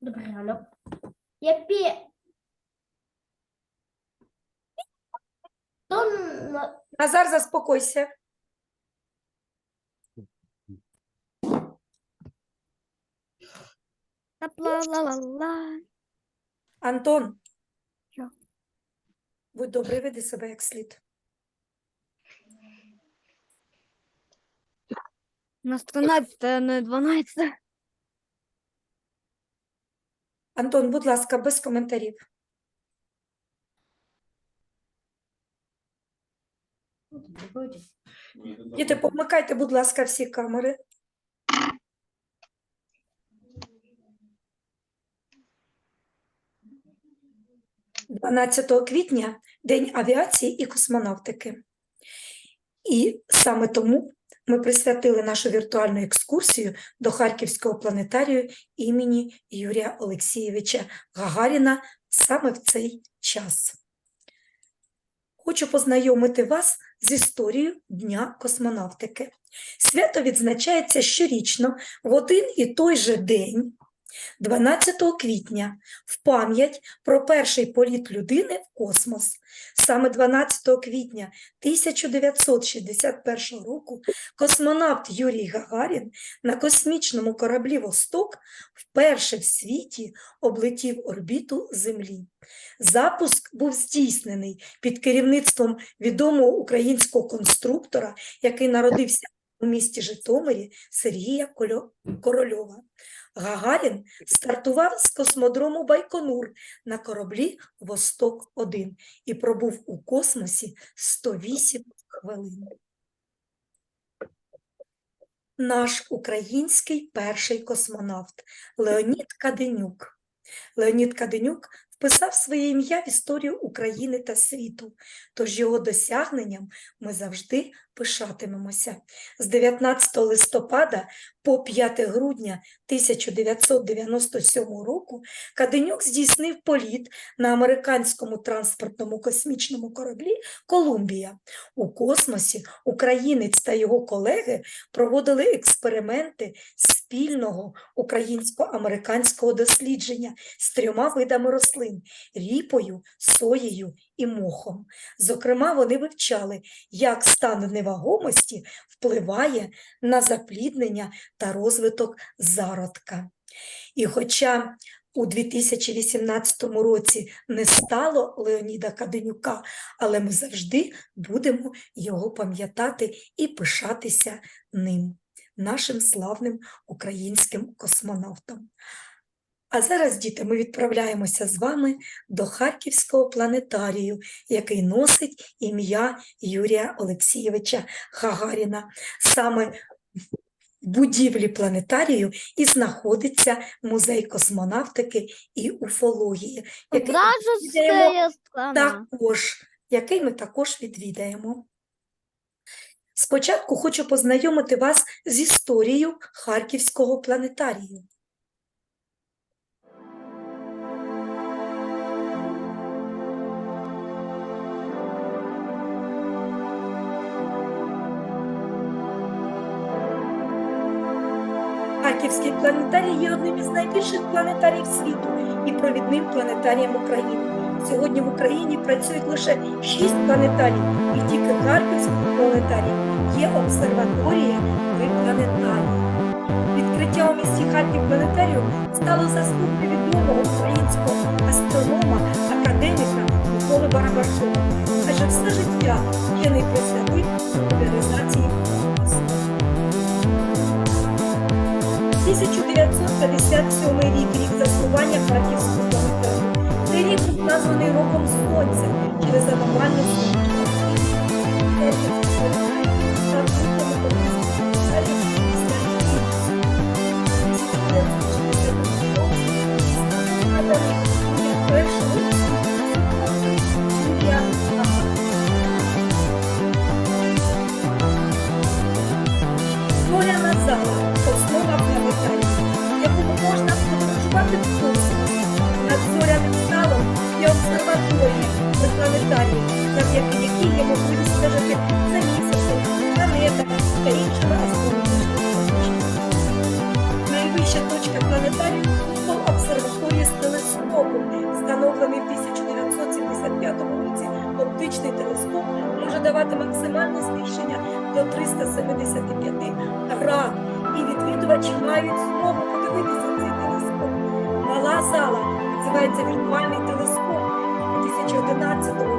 Добрий ранок. Я пі... То на- Назар, заспокойся. Ла-ла-ла-ла. Антон. Що? Будь добрий, веди себе як слід. У нас 13, а не 12. Антон, будь ласка, без коментарів. Діти, помикайте, будь ласка, всі камери. – 12 квітня День авіації і космонавтики. І саме тому ми присвятили нашу віртуальну екскурсію до Харківського планетарію імені Юрія Олексійовича Гагаріна саме в цей час. Хочу познайомити вас з історією Дня космонавтики. Свято відзначається щорічно в один і той же день, 12 квітня, в пам'ять про перший політ людини в космос. Саме 12 квітня 1961 року космонавт Юрій Гагарін на космічному кораблі «Восток» вперше в світі облетів орбіту Землі. Запуск був здійснений під керівництвом відомого українського конструктора, який народився у місті Житомирі Сергія Корольова. Гагарін стартував з космодрому Байконур на кораблі «Восток-1» і пробув у космосі 108 хвилин. Наш український перший космонавт Леонід Каденюк. Леонід Каденюк вписав своє ім'я в історію України та світу, тож його досягненням ми завжди пишатимемося. З 19 листопада по 5 грудня 1997 року Каденюк здійснив політ на американському транспортному космічному кораблі Колумбія. У космосі українець та його колеги проводили експерименти спільного українсько-американського дослідження з трьома видами рослин ріпою, соєю і мохом. Зокрема, вони вивчали, як стан невагомості впливає на запліднення та розвиток зародка. І хоча у 2018 році не стало Леоніда Каденюка, але ми завжди будемо його пам'ятати і пишатися ним, нашим славним українським космонавтом. А зараз, діти, ми відправляємося з вами до Харківського планетарію, який носить ім'я Юрія Олексійовича Гагаріна. Саме в будівлі планетарію і знаходиться музей космонавтики і уфології, який ми відвідаємо також, який ми також відвідаємо. Спочатку хочу познайомити вас з історією Харківського планетарію. Харківський планетарій є одним із найбільших планетаріїв світу і провідним планетарієм України. Сьогодні в Україні працюють лише шість планетарій, і тільки в Харківському планетарії є обсерваторія при планетарії. Відкриття у місті Харків планетарію стало заслугою відомого українського астронома, академіка Миколи Барабашова. Адже все життя вчений присвятив популяризації космосу. 1957 рік, рік заснування Харківського планетарію. Цей рік був названий роком сонця через аномальну сонячну активність. Харківський планетарій став крупним українським планетарієм після Київського. У 1960 Найскоріше Найвища точка планетарію був обсерваторія з телескопом, встановлений в 1975 році. Оптичний телескоп може давати максимальне збільшення до 375 град. І відвідувачі мають змогу подивитися цей телескоп. Мала зала називається віртуальний телескоп 2011 році.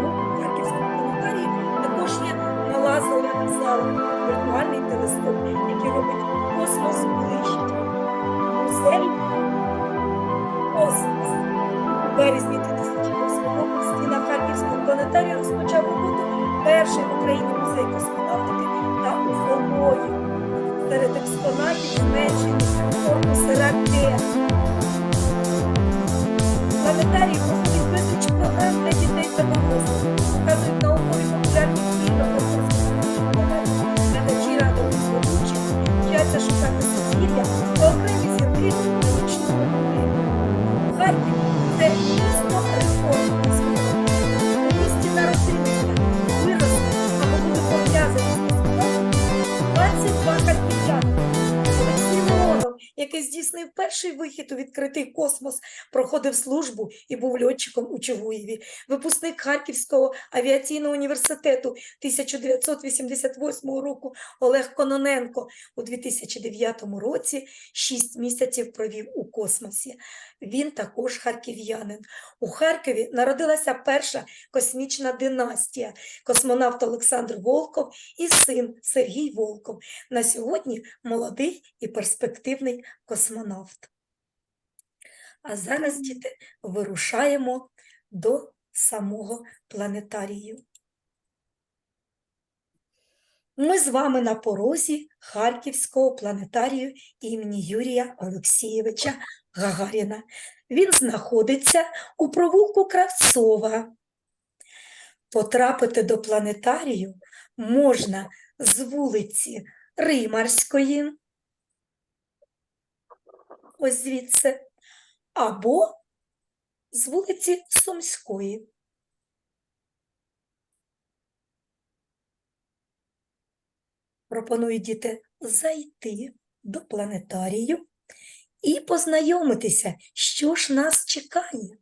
Який перший вихід у відкритий космос, проходив службу і був льотчиком у Чугуєві. Випускник Харківського авіаційного університету 1988 року Олег Кононенко у 2009 році 6 місяців провів у космосі. Він також харків'янин. У Харкові народилася перша космічна династія космонавт Олександр Волков і син Сергій Волков. На сьогодні молодий і перспективний космонавт. А зараз, діти, вирушаємо до самого планетарію. Ми з вами на порозі Харківського планетарію імені Юрія Олексійовича Гагаріна. Він знаходиться у провулку Кравцова. Потрапити до планетарію можна з вулиці Римарської, ось звідси, або з вулиці Сумської. Пропоную діти зайти до планетарію і познайомитися, що ж нас чекає.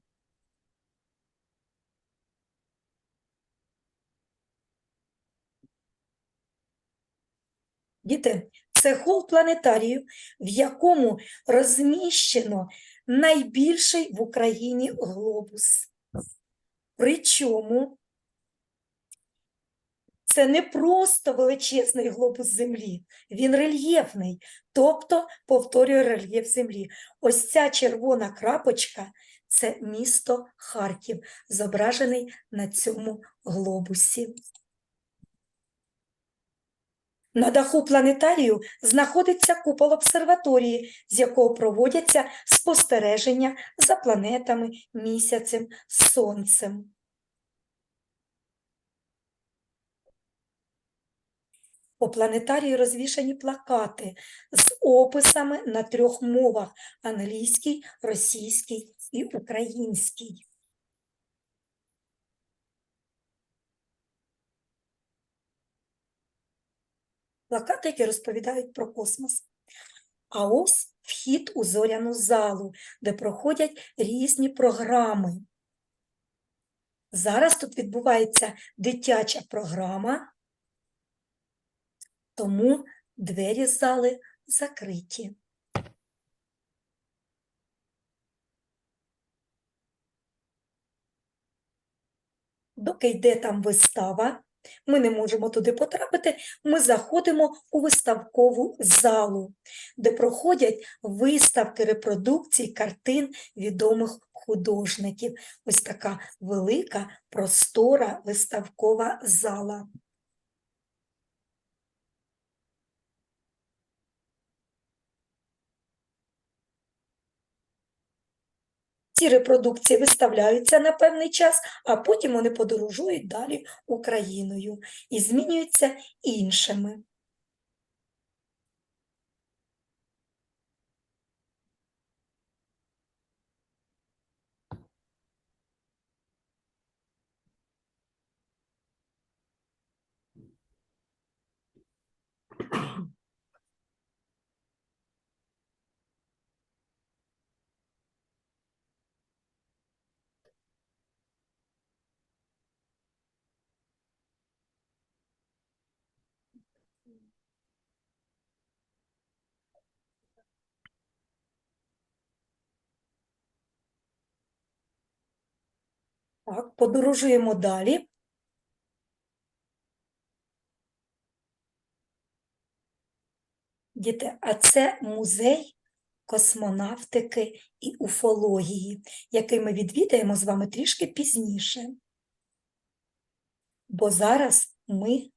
Діти, це хол планетарію, в якому розміщено найбільший в Україні глобус. Причому це не просто величезний глобус Землі, він рельєфний, тобто повторює рельєф Землі. Ось ця червона крапочка це місто Харків, зображений на цьому глобусі. На даху планетарію знаходиться купол обсерваторії, з якого проводяться спостереження за планетами, місяцем, сонцем. По планетарії розвішані плакати з описами на трьох мовах – англійській, російській і українській. Плакати, які розповідають про космос. А ось вхід у зоряну залу, де проходять різні програми. Зараз тут відбувається дитяча програма, тому двері зали закриті. Доки йде там вистава, ми не можемо туди потрапити, ми заходимо у виставкову залу, де проходять виставки репродукцій картин відомих художників. Ось така велика, простора виставкова зала. Ці репродукції виставляються на певний час, а потім вони подорожують далі Україною і змінюються іншими. Так, подорожуємо далі. Діти, а це музей космонавтики і уфології, який ми відвідаємо з вами трішки пізніше. Бо зараз ми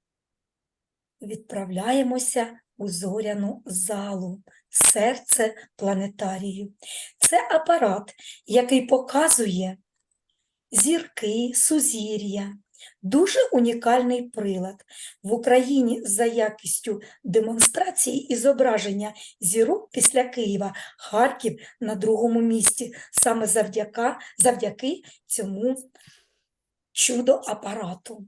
відправляємося у зоряну залу, серце планетарію. Це апарат, який показує зірки, сузір'я. Дуже унікальний прилад. В Україні за якістю демонстрації і зображення зірок після Києва Харків на другому місці, саме завдяки, завдяки цьому чудо-апарату.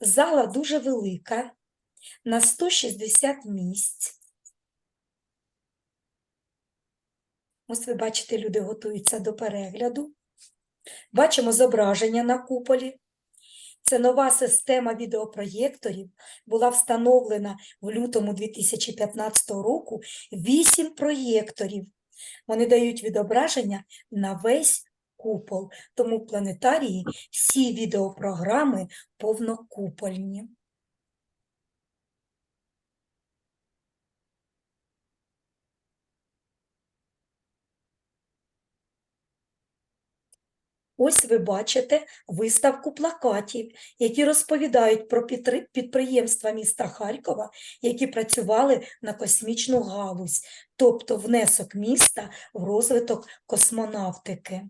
Зала дуже велика, на 160 місць. Ось ви бачите, люди готуються до перегляду. Бачимо зображення на куполі. Це нова система відеопроєкторів, була встановлена в лютому 2015 року. Вісім проєкторів. Вони дають відображення на весь купол. Тому в планетарії всі відеопрограми повнокупольні. Ось ви бачите виставку плакатів, які розповідають про підприємства міста Харкова, які працювали на космічну галузь, тобто внесок міста в розвиток космонавтики.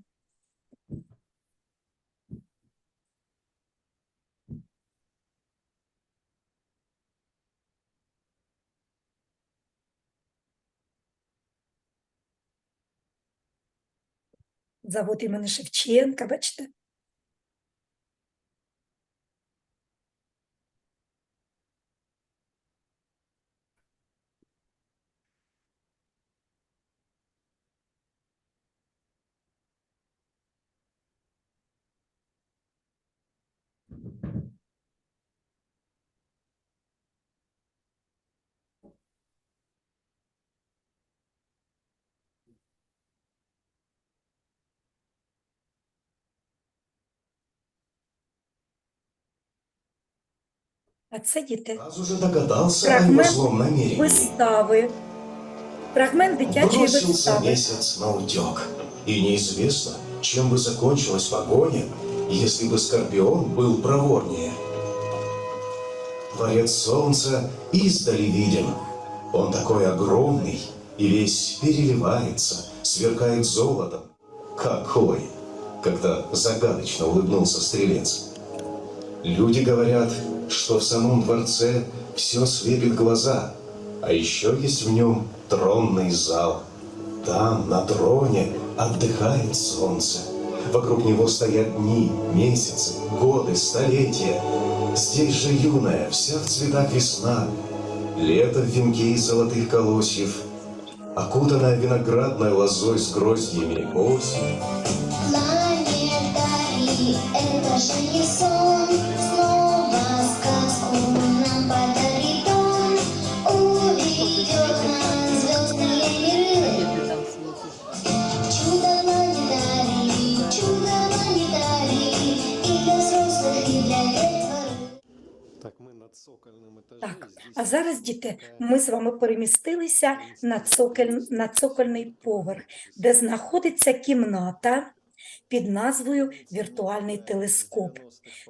Завод імені Шевченка, бачите? А це діти Сразу же догадался о его Фрагмент злом намерении. вистави. Фрагмент дитячої Бросился вистави. месяц на утек. И неизвестно, чем бы закончилась погоня, если бы Скорпион был проворнее. Дворец солнца издали виден. Он такой огромный и весь переливается, сверкает золотом. Какой! Как-то загадочно улыбнулся стрелец. Люди говорят, что в самом дворце все слепит глаза, а еще есть в нем тронный зал. Там, на троне, отдыхает солнце. Вокруг него стоят дни, месяцы, годы, столетия. Здесь же юная, вся в цветах весна. Лето в венке из золотых колосьев. Окутанная виноградной лозой с гроздьями осень. діти, така ми з вами перемістилися на, цоколь, на цокольний поверх, де знаходиться кімната під назвою Віртуальний телескоп.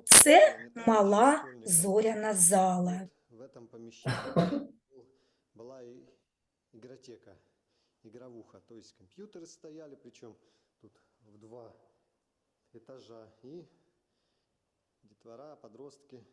Це мала зоряна зала. В этом помещении была и игротека, игровуха. То есть компьютеры стояли, причем тут в два этажа. И детвора, подростки.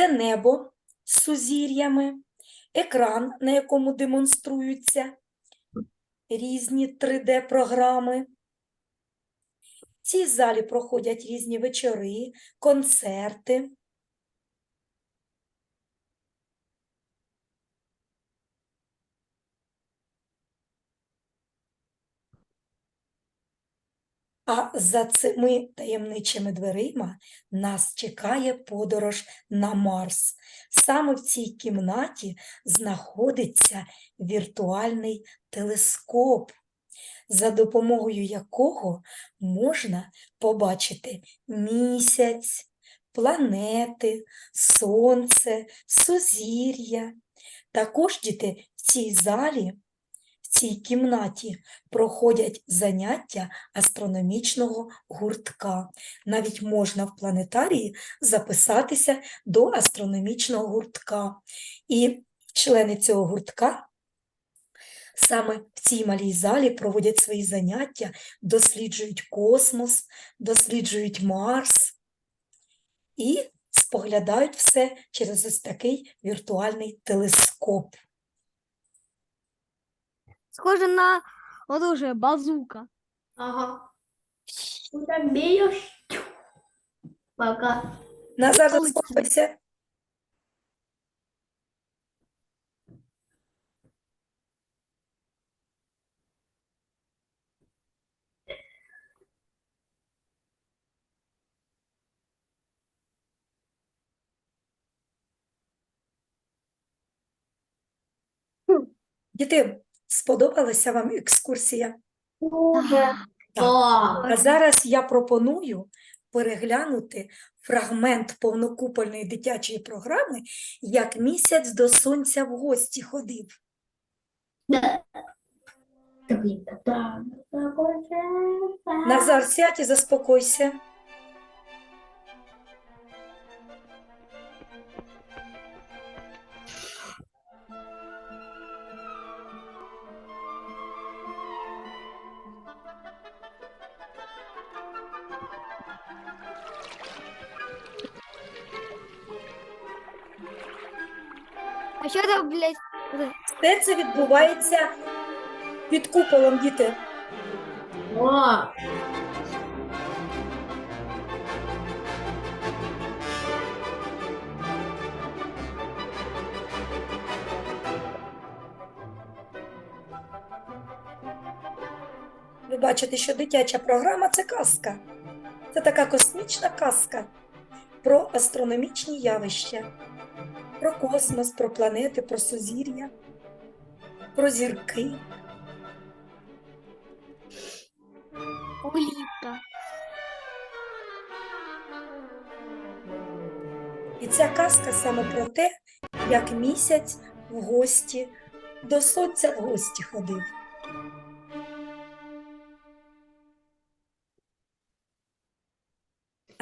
Це небо з сузір'ями, екран, на якому демонструються різні 3D-програми. В цій залі проходять різні вечори, концерти. А за цими таємничими дверима нас чекає подорож на Марс. Саме в цій кімнаті знаходиться віртуальний телескоп, за допомогою якого можна побачити місяць, планети, сонце, сузір'я. Також діти в цій залі, цій кімнаті проходять заняття астрономічного гуртка. Навіть можна в планетарії записатися до астрономічного гуртка. І члени цього гуртка саме в цій малій залі проводять свої заняття, досліджують космос, досліджують Марс і споглядають все через ось такий віртуальний телескоп. Схоже на оружие, базука. Ага. Куда бьешь? Пока. Полетів. заспокойся. Діти, сподобалася вам екскурсія? Так. А зараз я пропоную переглянути фрагмент повнокупольної дитячої програми Як місяць до сонця в гості ходив. Назар, сядь і заспокойся. Що це, блядь? Все це відбувається під куполом, діти. О, Ви бачите, що дитяча програма це казка. Це така космічна казка про астрономічні явища, про космос, про планети, про сузір'я, про зірки. Улітка. І ця казка саме про те, як місяць в гості, до сонця в гості ходив.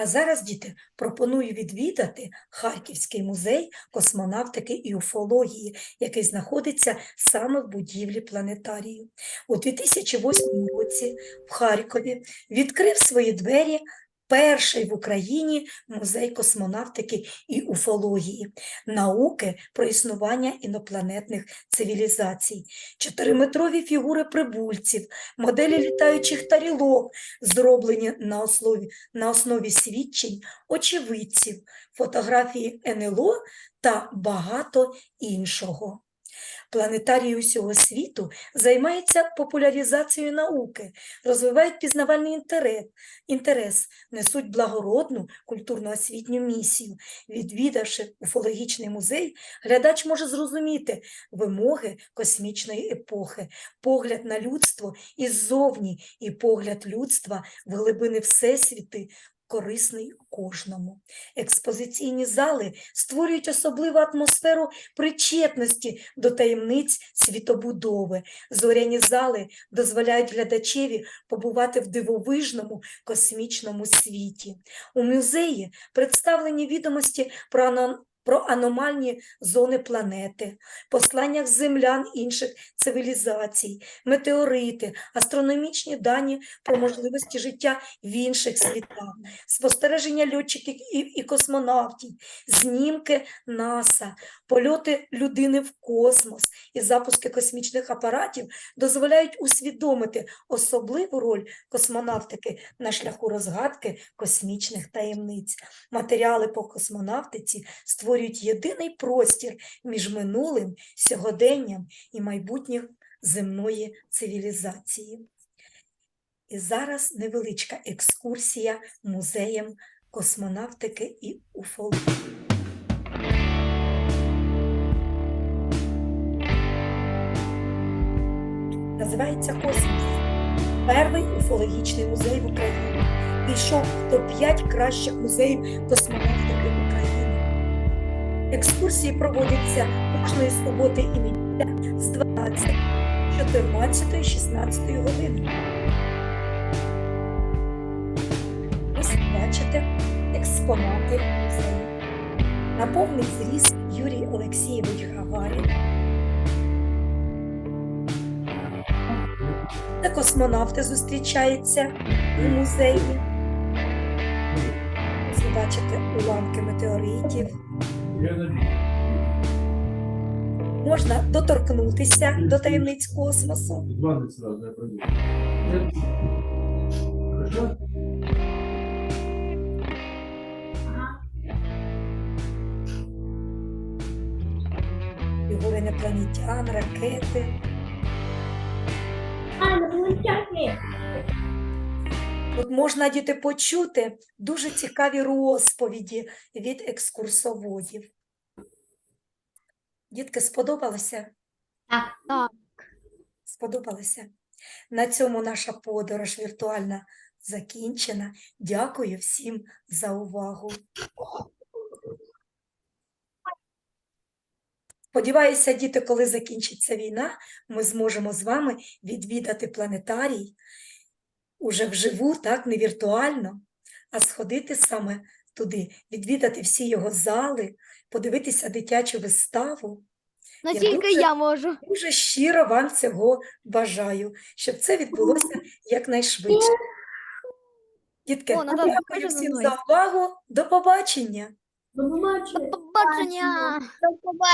А зараз, діти, пропоную відвідати Харківський музей космонавтики і уфології, який знаходиться саме в будівлі планетарію. У 2008 році в Харкові відкрив свої двері перший в Україні музей космонавтики і уфології, науки про існування інопланетних цивілізацій, чотириметрові фігури прибульців, моделі літаючих тарілок, зроблені на основі, на основі свідчень очевидців, фотографії НЛО та багато іншого. Планетарії усього світу займаються популяризацією науки, розвивають пізнавальний інтерес, інтерес, несуть благородну культурно-освітню місію. Відвідавши уфологічний музей, глядач може зрозуміти вимоги космічної епохи, погляд на людство іззовні і погляд людства в глибини Всесвіти, корисний кожному. Експозиційні зали створюють особливу атмосферу причетності до таємниць світобудови. Зоряні зали дозволяють глядачеві побувати в дивовижному космічному світі. У музеї представлені відомості про про аномальні зони планети, посланнях землян інших цивілізацій, метеорити, астрономічні дані про можливості життя в інших світах, спостереження льотчиків і, космонавтів, знімки НАСА, польоти людини в космос і запуски космічних апаратів дозволяють усвідомити особливу роль космонавтики на шляху розгадки космічних таємниць. Матеріали по космонавтиці створюють єдиний простір між минулим, сьогоденням і майбутнім земної цивілізації. І зараз невеличка екскурсія музеєм космонавтики і уфології. Називається Космос. Перший уфологічний музей в Україні. Війшов в топ-5 кращих музеїв України. Екскурсії проводяться кожної суботи і неділя з 12, 14, 16 години. Ось бачите експонати музею. На повний зріст Юрій Олексійович Гагарін. Та космонавти зустрічаються у музеї. Бачите уламки метеоритів. Можна доторкнутися до таємниць космосу. Два я пройду. Фігури інопланетян, ракети. А, инопланетяне. Тут можна діти почути дуже цікаві розповіді від екскурсоводів. Дітки, сподобалося? Так. Так. Сподобалося? На цьому наша подорож віртуальна закінчена. Дякую всім за увагу. Сподіваюся, діти, коли закінчиться війна, ми зможемо з вами відвідати планетарій уже вживу, так, не віртуально, а сходити саме туди, відвідати всі його зали, подивитися дитячу виставу. Ну Я тільки дуже- я можу. Дуже щиро вам цього бажаю, щоб це відбулося якнайшвидше. Дітки, О, дякую всім за увагу. До побачення! До побачення. Побачення. До побачення.